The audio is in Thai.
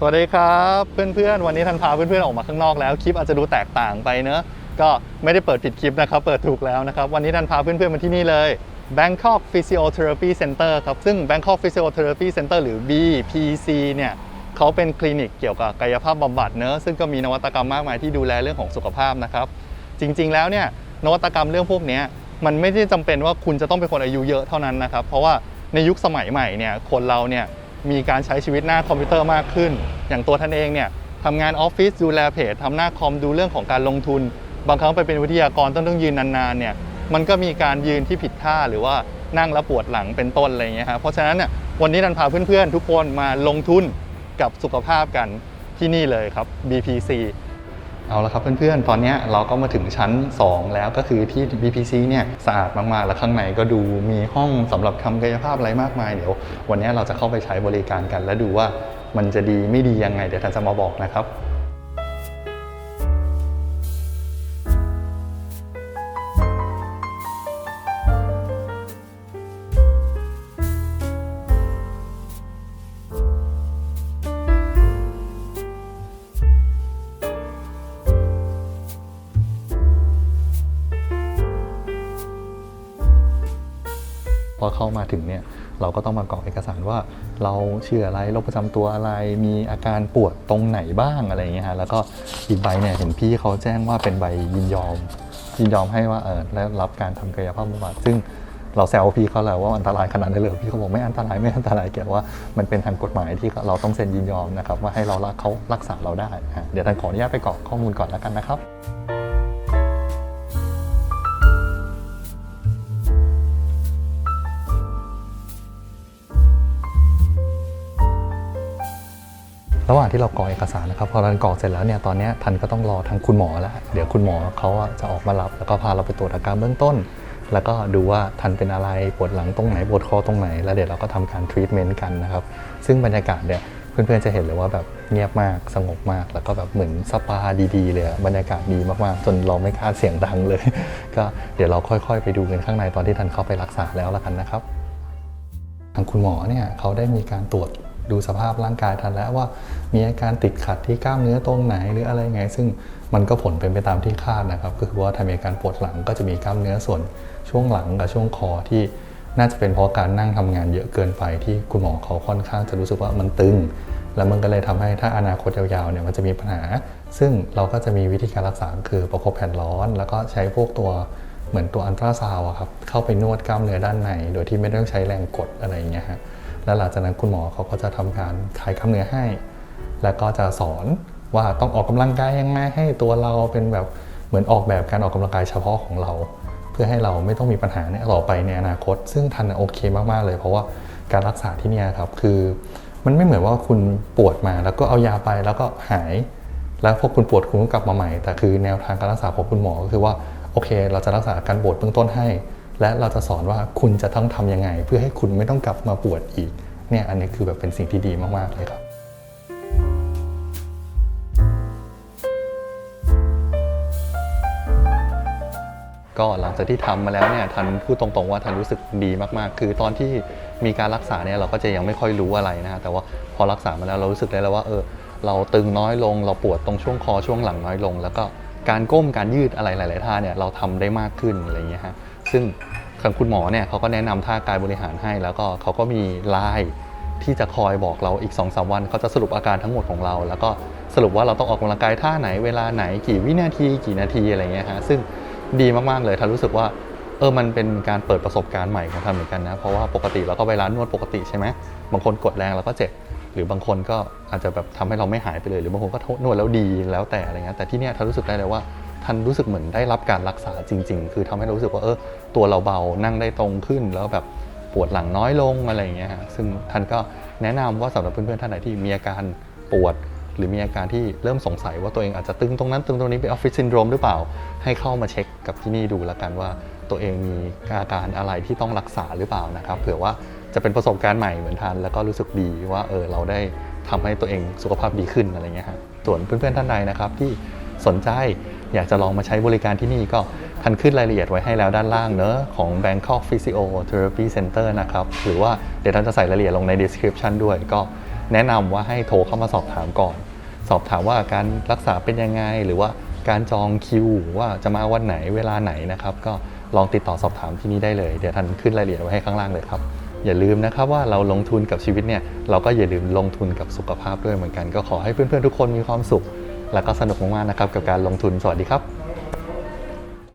สวัสดีครับเพื่อนๆ วันนี้ทันพาเพื่อนๆ ออกมาข้างนอกแล้วคลิปอาจจะดูแตกต่างไปเนอะก็ไม่ได้เปิดผิดคลิปนะครับ เปิดถูกแล้วนะครับ วันนี้ทันพาเพื่อนๆ มาที่นี่เลย Bangkok Physiotherapy Center ครับซึ่ง Bangkok Physiotherapy Center หรือ BPC เนี่ยเขาเป็นคลินิกเกี่ยวกับกายภาพบำบัดเนอะซึ่งก็มีนวัตกรรมมากมายที่ดูแลเรื่องของสุขภาพนะครับจริงๆแล้วเนี่ยนวัตกรรมเรื่องพวกนี้มันไม่ได้จำเป็นว่าคุณจะต้องเป็นคนอายุเยอะเท่านั้นนะครับเพราะว่าในยุคสมัยใหม่เนี่ยคนเราเนี่ย มีการใช้ชีวิตหน้าคอมพิวเตอร์มากขึ้น อย่างตัวท่านเองเนี่ยทำงานออฟฟิศดูแลเพจทำหน้าคอมดูเรื่องของการลงทุน บางครั้งไปเป็นวิทยากรต้องต้องยืนนานๆเนี่ยมันก็มีการยืนที่ผิดท่าหรือว่านั่งแล้วปวดหลังเป็นต้นอะไรอย่างเงี้ยครับเพราะฉะนั้นเนี่ยวันนี้นันพาเพื่อนๆ ทุกคนมาลงทุนกับสุขภาพกันที่นี่เลยครับ BPC เอาละครับเพื่อนๆ ตอนนี้เราก็มาถึงชั้น 2 แล้วก็คือที่ BPC เนี่ยสะอาดมากๆ แล้วข้างในก็ดูมีห้องสำหรับทำกายภาพอะไรมากมาย เดี๋ยว วันนี้เราจะเข้าไปใช้บริการกัน และดูว่ามันจะดีไม่ดียังไง เดี๋ยวท่านจะมาบอกนะครับ พอเข้ามาถึงเนี่ยเราก็ต้องมากรอกเอกสารว่าเราชื่ออะไรโรคประจำตัวอะไรมีอาการปวดตรงไหนบ้างอะไรอย่างเงี้ยฮะแล้วก็อีกใบเนี่ยเห็นพี่เขาแจ้งว่าเป็นใบยินยอม ยินยอมให้ว่าเออได้รับการทำกายภาพบำบัดซึ่งเราแซวพี่เขาและว่าอันตรายขนาดนั้นเลยพี่เขาบอกไม่อันตรายไม่อันตรายแกว่ามันเป็นทางกฎหมายที่เราต้องเซ็นยินยอมนะครับว่าให้เรารักเขารักษาเราได้ เดี๋ยวท่านขออนุญาตไปกรอกข้อมูลก่อนแล้วกันนะครับ ระหว่างที่เรากรอเอกสารนะครับพอเรากรอกเสร็จแล้วเนี่ยตอนนี้ทันก็ต้องรอทางคุณหมอแล้วเดี๋ยวคุณหมอเขาจะออกมารับ แล้วก็พาเราไปตรวจอาการเบื้องต้น แล้วก็ดูว่าทันเป็นอะไรปวดหลังตรงไหนปวดคอตรงไหน แล้วเดี๋ยวเราก็ทำการทรีทเมนต์กันนะครับซึ่งบรรยากาศเนี่ยเพื่อนๆจะเห็นเลยว่าแบบเงียบมากสงบมาก แล้วก็แบบเหมือนสปาดีๆเลยบรรยากาศดีมากๆ จนเราไม่กล้าเสียงดังเลย ก็เดี๋ยวเราค่อยๆ ไปดูกันข้างในตอนที่ทันเข้าไปรักษาแล้วละกันนะครับ ทางคุณหมอเนี่ยเขาได้มีการตรวจ ดูสภาพร่างกายทันแล้วว่ามีอาการติดขัดที่กล้ามเนื้อตรงไหนหรืออะไรไง ซึ่งมันก็ผลเป็นไปตามที่คาดนะครับ ก็คือว่าถ้ามีอาการปวดหลังก็จะมีกล้ามเนื้อส่วนช่วงหลังกับช่วงคอที่น่าจะเป็นเพราะการนั่งทำงานเยอะเกินไปที่คุณหมอเขาค่อนข้างจะรู้สึกว่ามันตึง แล้วมันก็เลยทำให้ถ้าอนาคตยาวๆเนี่ยมันจะมีปัญหา ซึ่งเราก็จะมีวิธีการรักษาคือประคบแผ่นร้อน แล้วก็ใช้พวกตัวเหมือนตัวอันตราซาวอะครับเข้าไปนวดกล้ามเนื้อด้านใน โดยที่ไม่ต้องใช้แรงกดอะไรอย่างเงี้ยฮะ แล้วหลังจากนั้นคุณหมอเขาก็จะทำการคลายกล้ามเนื้อให้ แล้วก็จะสอนว่าต้องออกกำลังกายยังไงให้ตัวเราเป็นแบบเหมือนออกแบบการออกกำลังกายเฉพาะของเรา เพื่อให้เราไม่ต้องมีปัญหาเนี่ยต่อไปในอนาคต ซึ่งทันโอเคมากๆเลย เพราะว่าการรักษาที่นี่ครับคือมันไม่เหมือนว่าคุณปวดมาแล้วก็เอายาไปแล้วก็หาย แล้วพอคุณปวดคุณก็กลับมาใหม่แต่คือแนวทางการรักษาของคุณหมอก็คือว่าโอเค เราจะรักษาการปวดเบื้องต้นให้ และเราจะสอนว่าคุณจะต้องทำยังไง เพื่อให้คุณไม่ต้องกลับมาปวดอีกเนี่ยอันนี้คือแบบเป็นสิ่งที่ดีมากๆเลยครับก็หลังจากที่ทำมาแล้วเนี่ยทันพูดตรงๆว่าทันรู้สึกดีมากๆ คือตอนที่มีการรักษาเนี่ยเราก็จะยังไม่ค่อยรู้อะไรนะฮะแต่ว่าพอรักษามาแล้วเรารู้สึกได้แล้วว่าเออเราตึงน้อยลง เราปวดตรงช่วงคอช่วงหลังน้อยลง แล้วก็ การก้มการยืดอะไรหลาย ๆ ท่าเนี่ยเราทำได้มากขึ้นอะไรอย่างเงี้ยฮะซึ่งทางคุณหมอเนี่ยเขาก็แนะนำท่ากายบริหารให้ แล้วก็เขาก็มีไลน์ที่จะคอยบอกเราอีก2อสวันเขาจะสรุปอาการทั้งหมดของเรา แล้วก็สรุปว่าเราต้องออกกำลังกายท่าไหนเวลาไหนกี่วินาทีกี่นาทีอะไรเงี้ยฮะซึ่งดีมาก ๆ เลยทันรู้สึกว่าเออ มันเป็นการเปิดประสบการณ์ใหม่ของทันเหมือนกันนะ เพราะว่าปกติเราก็ไปร้านนวดปกติใช่ไหม บางคนกดแรงแล้วก็เจ็บ หรือบางคนก็อาจจะแบบทำให้เราไม่หายไปเลย หรือบางคนก็นวดแล้วดีแล้วแต่อะไรเงี้ยแต่ที่เนี้ยทันรู้สึกได้เลยว่าทันรู้สึกเหมือนได้รับการรักษาจริง ๆ คือทำให้เรารู้สึกว่าเออตัวเราเบานั่งได้ตรงขึ้น แล้วแบบปวดหลังน้อยลงอะไรอย่างเงี้ยฮะซึ่งทันก็แนะนำว่าสำหรับเพื่อนๆท่านไหนที่มีอาการปวดหรือมีอาการที่เริ่มสงสัยว่าตัวเองอาจจะตึงตรงนั้นตึงตรงนี้เป็นออฟฟิศซินโดรมหรือเปล่า ให้เข้ามาเช็คกับที่นี่ดูแล้วกันว่าตัวเองมีอาการอะไรที่ต้องรักษาหรือเปล่านะครับ เผื่อว่า จะเป็นประสบการณ์ใหม่เหมือนทันแล้วก็รู้สึกดีว่าเออเราได้ทำให้ตัวเองสุขภาพดีขึ้นอะไรเงี้ยฮะส่วนเพื่อนๆท่านใดนะครับที่สนใจอยากจะลองมาใช้บริการที่นี่ก็ทันขึ้นรายละเอียดไว้ให้แล้วด้านล่างเนอะของ Bangkok Physiotherapy Center นะครับ หรือว่าเดี๋ยวท่านจะใส่รายละเอียดลงใน description ด้วย ก็แนะนำว่าให้โทรเข้ามาสอบถามก่อน สอบถามว่าการรักษาเป็นยังไง หรือว่าการจองคิว ว่าจะมาวันไหนเวลาไหนนะครับ ก็ลองติดต่อสอบถามที่นี่ได้เลย เดี๋ยวทันขึ้นรายละเอียดไว้ให้ข้างล่างเลยครับ อย่าลืมนะครับว่าเราลงทุนกับชีวิตเนี่ยเราก็อย่าลืมลงทุนกับสุขภาพด้วยเหมือนกัน ก็ขอให้เพื่อนๆทุกคนมีความสุข แล้วก็สนุกมากๆนะครับกับการลงทุนสวัสดีครับ